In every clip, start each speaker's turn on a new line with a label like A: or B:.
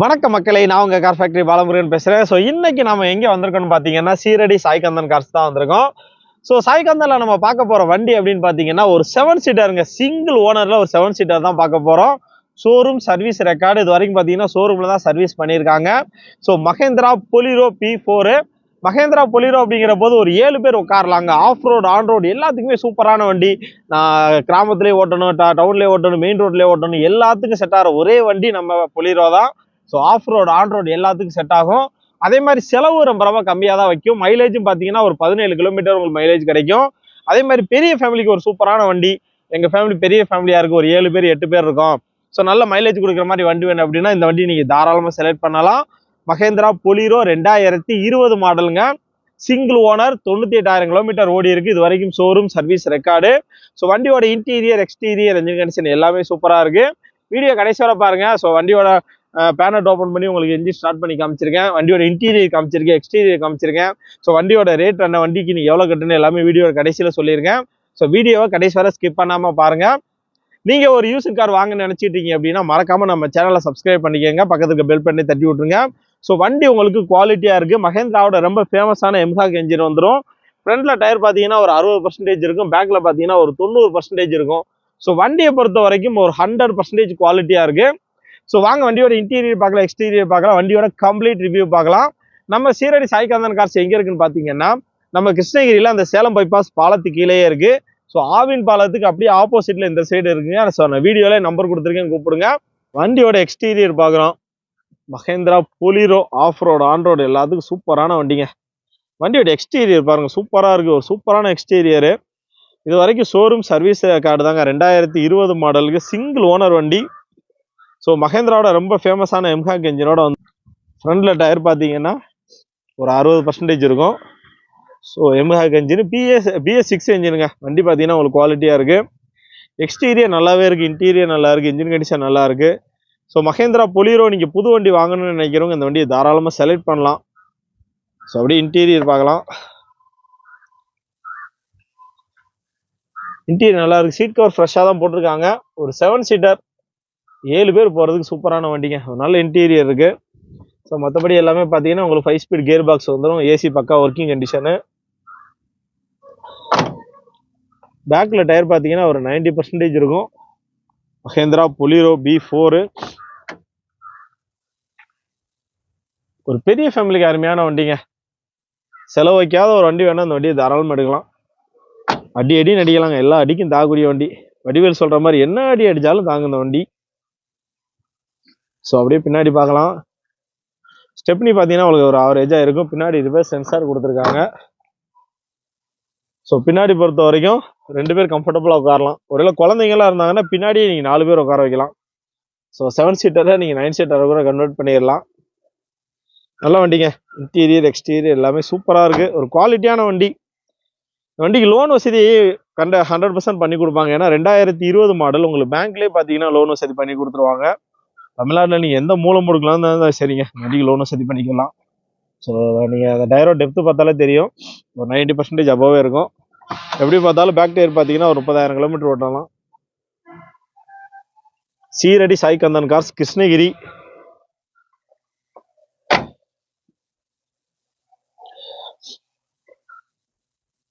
A: வணக்க மக்களை நான் உங்கள் கார் ஃபேக்டரி பாலமுருகன் பேசுகிறேன் ஸோ இன்றைக்கி நம்ம எங்கே வந்திருக்கோம்னு பார்த்தீங்கன்னா சீரடி சாய்கந்தன் கார்ஸ் தான் வந்திருக்கோம். ஸோ சாய்கந்தனில் நம்ம பார்க்க போகிற வண்டி அப்படின்னு பார்த்தீங்கன்னா ஒரு செவன் சீட்டருங்க சிங்கிள் ஓனரில் ஒரு செவன் சீட்டர் தான் பார்க்க போகிறோம் ஷோரூம் சர்வீஸ் ரெக்கார்டு இது வரைக்கும் பார்த்தீங்கன்னா ஷோரூமில் தான் சர்வீஸ் பண்ணியிருக்காங்க. So Mahindra Bolero B four Mahindra Bolero அப்படிங்கிற போது ஒரு ஏழு பேர் உட்காரலாங்க. ஆஃப் ரோடு ஆன் ரோடு எல்லாத்துக்குமே சூப்பரான வண்டி. நான் கிராமத்துலேயே ஓட்டணும் டவுன்லேயே ஓட்டணும் மெயின் ரோட்லேயே ஓட்டணும் எல்லாத்துக்கும் செட் ஆகிற ஒரே வண்டி நம்ம பொலிரோ தான். So off road on road எல்லாத்துக்கும் செட் ஆகும். அதே மாதிரி செலவு ரொம்ப ரொம்ப கம்மியாக தான் வைக்கும். மைலேஜும் பார்த்தீங்கன்னா ஒரு பதினேழு கிலோமீட்டர் உங்களுக்கு மைலேஜ் கிடைக்கும். அதே மாதிரி பெரிய ஃபேமிலிக்கு ஒரு சூப்பரான வண்டி. எங்கள் ஃபேமிலி பெரிய ஃபேமிலியாக இருக்குது ஒரு ஏழு பேர் எட்டு பேர் இருக்கும். ஸோ நல்ல மைலேஜ் கொடுக்குற மாதிரி வண்டி வேணும் அப்படின்னா இந்த வண்டி நீங்கள் தாராளமாக செலக்ட் பண்ணலாம். மகேந்திரா பொலிரோ ரெண்டாயிரத்தி இருபது மாடலுங்க சிங்கிள் ஓனர் தொண்ணூற்றி எட்டாயிரம் கிலோமீட்டர் ஓடி இருக்குது இது வரைக்கும் ஷோரூம் சர்வீஸ் ரெக்கார்டு ஸோ வண்டியோட இன்டீரியர் எக்ஸ்டீரியர் என்ஜின் கண்டிஷன் எல்லாமே சூப்பராக இருக்குது வீடியோ கடைசி பாருங்கள் ஸோ வண்டியோட பேனட் ஓப்பன் பண்ணி உங்களுக்கு என்ஜின் ஸ்டார்ட் பண்ணி காமிச்சிருக்கேன். வண்டியோட இன்டீரியர் காமிச்சிருக்கேன் எக்ஸ்டீரியர் காமிச்சிருக்கேன். ஸோ வண்டியோட ரேட் என்ன வண்டிக்கு நீங்கள் எவ்வளோ கட்டுன்னு எல்லாமே வீடியோட கடைசியில் சொல்லியிருக்கேன். ஸோ வீடியோவை கடைசி வரை ஸ்கிப் பண்ணாமல் பாருங்கள் நீங்கள் ஒரு யூசர் கார் வாங்க நினச்சிட்டீங்க அப்படின்னா மறக்காமல் நம்ம சேனலை சப்ஸ்கிரைப் பண்ணிக்கோங்க. பக்கத்துக்கு பெல் பண்ணி தட்டி விட்ருங்க ஸோ வண்டி உங்களுக்கு குவாலிட்டியாக இருக்குது மகேந்திராவோட ரொம்ப ஃபேமஸான எம்சாக் என்ஜின் வந்துடும் ஃப்ரண்ட்டில் டயர் பார்த்தீங்கன்னா ஒரு அறுபது பர்சன்டேஜ் இருக்கும். பேக்கில் பார்த்தீங்கன்னா ஒரு தொண்ணூறு பர்சன்டேஜ் இருக்கும். ஸோ வண்டியை பொறுத்த வரைக்கும் ஒரு ஹண்ட்ரட் பர்சன்டேஜ் குவாலிட்டியாக இருக்குது ஸோ வாங்க வண்டியோட இன்டீரியர் பார்க்கலாம் எக்ஸ்டீரியர் பார்க்கலாம் வண்டியோட கம்ப்ளீட் ரிவ்யூ பார்க்கலாம். நம்ம சீரடி சாய்காந்தன் கார்ஸ் எங்கே இருக்குன்னு பார்த்தீங்கன்னா நம்ம கிருஷ்ணகிரியில் அந்த சேலம் பைபாஸ் பாலத்து கீழேயே இருக்குது ஸோ ஆவின் பாலத்துக்கு அப்படியே ஆப்போசிட்டில் இந்த சைடு இருக்குங்க ஸோ நான் வீடியோவில் நம்பர் கொடுத்துருக்கேன் கூப்பிடுங்க. வண்டியோட எக்ஸ்டீரியர் பார்க்குறோம் Mahindra Bolero off road on road எல்லாத்துக்கும் சூப்பரான வண்டிங்க. வண்டியோட எக்ஸ்டீரியர் பாருங்கள் சூப்பராக இருக்குது ஒரு சூப்பரான எக்ஸ்டீரியரு இது வரைக்கும் ஷோரூம் சர்வீஸ் கார்டு தாங்க. ரெண்டாயிரத்தி இருபது மாடலுக்கு சிங்கிள் ஓனர் வண்டி. ஸோ மகேந்திராவோட ரொம்ப ஃபேமஸான எம்ஹாக் என்ஜினோட வந்து ஃப்ரண்டில் டயர் பார்த்தீங்கன்னா ஒரு அறுபது பர்சன்டேஜ் இருக்கும். So mHawk engine BS BS six என்ஜினுங்க வண்டி பார்த்தீங்கன்னா உங்களுக்கு குவாலிட்டியாக இருக்குது எக்ஸ்டீரியர் நல்லாவே இருக்குது இன்டீரியர் நல்லாயிருக்கு இன்ஜின் கண்டிஷன் நல்லாயிருக்கு ஸோ மகேந்திரா பொலிரோ நீங்கள் புது வண்டி வாங்கணும்னு நினைக்கிறவங்க இந்த வண்டியை தாராளமாக செலக்ட் பண்ணலாம். ஸோ அப்படியே இன்டீரியர் பார்க்கலாம். இன்டீரியர் நல்லாயிருக்கு சீட் கவர் ஃப்ரெஷ்ஷாக தான் போட்டிருக்காங்க. ஒரு செவன் சீட்டர் ஏழு பேர் போகிறதுக்கு சூப்பரான வண்டிங்க. நல்ல இன்டீரியர் இருக்குது ஸோ மற்றபடி எல்லாமே பார்த்தீங்கன்னா உங்களுக்கு ஃபைவ் ஸ்பீட் கியர் பாக்ஸ் வந்துடும் ஏசி பக்கா ஒர்க்கிங் கண்டிஷனு பேக்கில் டயர் பார்த்தீங்கன்னா ஒரு 90% பர்சன்டேஜ் இருக்கும். மஹேந்திரா புலிரோ பி ஃபோரு ஒரு பெரிய ஃபேமிலிக்கு அருமையான வண்டிங்க. செலவு வைக்காத ஒரு வண்டி வேணால் அந்த வண்டியை தாராளமாக எடுக்கலாம். அடி அடின்னு அடிக்கலாங்க. எல்லா அடிக்கும் தாகக்கூடிய வண்டி. வடிவேல் சொல்கிற மாதிரி என்ன அடி அடித்தாலும் தாங்க இந்த வண்டி. ஸோ அப்படியே பின்னாடி பார்க்கலாம். ஸ்டெப்னி பார்த்தீங்கன்னா உங்களுக்கு ஒரு ஆவரேஜாக இருக்கும். பின்னாடி ரிவர்ஸ் சென்சார் கொடுத்துருக்காங்க. ஸோ பின்னாடி பொறுத்த வரைக்கும் ரெண்டு பேர் கம்ஃபர்டபுளாக உட்காரலாம். ஒருவேளை குழந்தைங்களாம் இருந்தாங்கன்னா பின்னாடி நீங்கள் நாலு பேர் உட்கார வைக்கலாம். ஸோ செவன் சீட்டரை நீங்கள் நைன் சீட்டரை கூட கன்வெர்ட் பண்ணிடலாம். நல்ல வண்டிங்க. இன்டீரியர் எக்ஸ்டீரியர் எல்லாமே சூப்பராக இருக்குது ஒரு குவாலிட்டியான வண்டி. வண்டிக்கு லோன் வசதி கண்ட ஹண்ட்ரட் பர்சன்ட் பண்ணி கொடுப்பாங்க. ஏன்னா ரெண்டாயிரத்தி இருபது மாடல் உங்களுக்கு பேங்க்லேயே பார்த்தீங்கன்னா லோன் வசதி பண்ணி கொடுத்துருவாங்க. தமிழ்நாட்டில் நீங்கள் எந்த மூலம் கொடுக்கலாம் சரிங்க. மெடிக்கல் வண்டிக்கு சரி பண்ணிக்கலாம். ஸோ நீங்கள் அந்த டயரோ டெப்த்து பார்த்தாலே தெரியும். ஒரு நைன்டி பர்சன்டேஜ் அபோவே இருக்கும். எப்படி பார்த்தாலும் பேக் டயர் பார்த்தீங்கன்னா ஒரு முப்பதாயிரம் கிலோமீட்டர் ஓட்டலாம். சீரடி சாய்கந்தன் கார்ஸ் கிருஷ்ணகிரி.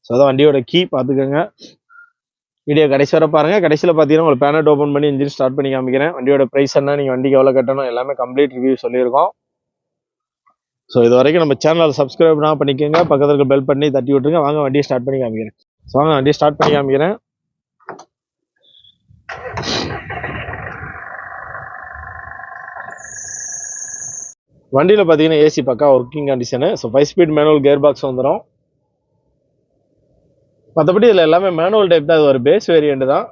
A: ஸோ அதான் வண்டியோட கீ பார்த்துக்கோங்க. வீடியோ கடைசி வரை பாருங்க. கடைசியில் பார்த்தீங்கன்னா உங்களுக்கு பேனட் ஓப்பன் பண்ணி இன்ஜின் ஸ்டார்ட் பண்ணி காமிக்கிறேன். வண்டியோட ப்ரைஸ் என்ன நீங்கள் வண்டிக்கு எவ்வளோ கட்டணும் எல்லாமே கம்ப்ளீட் ரிவ்யூ சொல்லியிருக்கோம். ஸோ இது வரைக்கும் நம்ம சேனலை சப்ஸ்கிரைப் பண்ணா பண்ணிக்கோங்க. பக்கத்தில் இருக்க பெல் பண்ணி தட்டி விட்டுருங்க. வாங்க வண்டியை ஸ்டார்ட் பண்ணி காமிக்கிறேன். ஸோ வாங்க வண்டியை ஸ்டார்ட் பண்ணி காமிக்கிறேன். வண்டியில் பார்த்தீங்கன்னா ஏசி பக்கா working condition so five speed manual gear box வந்துடும் மற்றபடி இதில் எல்லாமே மேனுவல் டைப் தான். இது ஒரு பேஸ் வேரியண்ட் தான்.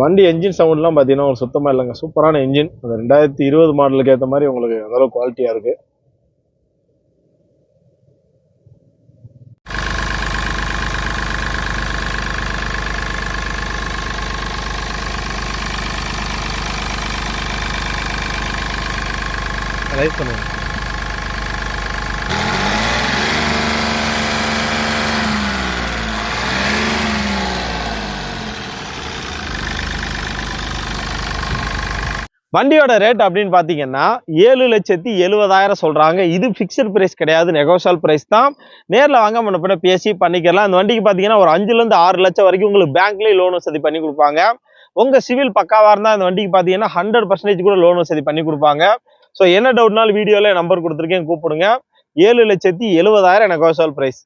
A: வண்டி என்ஜின் சவுண்ட்லாம் பார்த்தீங்கன்னா ஒரு சுத்தமாக இல்லைங்க. சூப்பரான என்ஜின் அது ரெண்டாயிரத்தி இருபது மாடலுக்கு ஏற்ற மாதிரி உங்களுக்கு அந்தளவு குவாலிட்டியாக இருக்குது ரைட் பண்ணுங்க. வண்டியோட ரேட் அப்படின்னு பார்த்தீங்கன்னா ஏழு லட்சத்தி எழுபதாயிரம் சொல்கிறாங்க இது ஃபிக்ஸட் ப்ரைஸ் கிடையாது நெகோஷியல் ப்ரைஸ் தான். நேரில் வாங்க முன்ன பின்ன பேசி பண்ணிக்கலாம் இந்த வண்டிக்கு பார்த்தீங்கன்னா ஒரு அஞ்சுலேருந்து ஆறு லட்சம் வரைக்கும் உங்களுக்கு பேங்க்லேயே லோன் வசதி பண்ணி கொடுப்பாங்க. உங்கள் சிவில் பக்காவாக இருந்தால் இந்த வண்டிக்கு பார்த்தீங்கன்னா ஹண்ட்ரட் பர்சன்டேஜ் கூட லோன் வசதி பண்ணி கொடுப்பாங்க. ஸோ என்ன டவுட்னாலும் வீடியோவில் நம்பர் கொடுத்துருக்கேன் கூப்பிடுங்க. ஏழு லட்சத்தி எழுபதாயிரம் நெகோஷியல் ப்ரைஸ்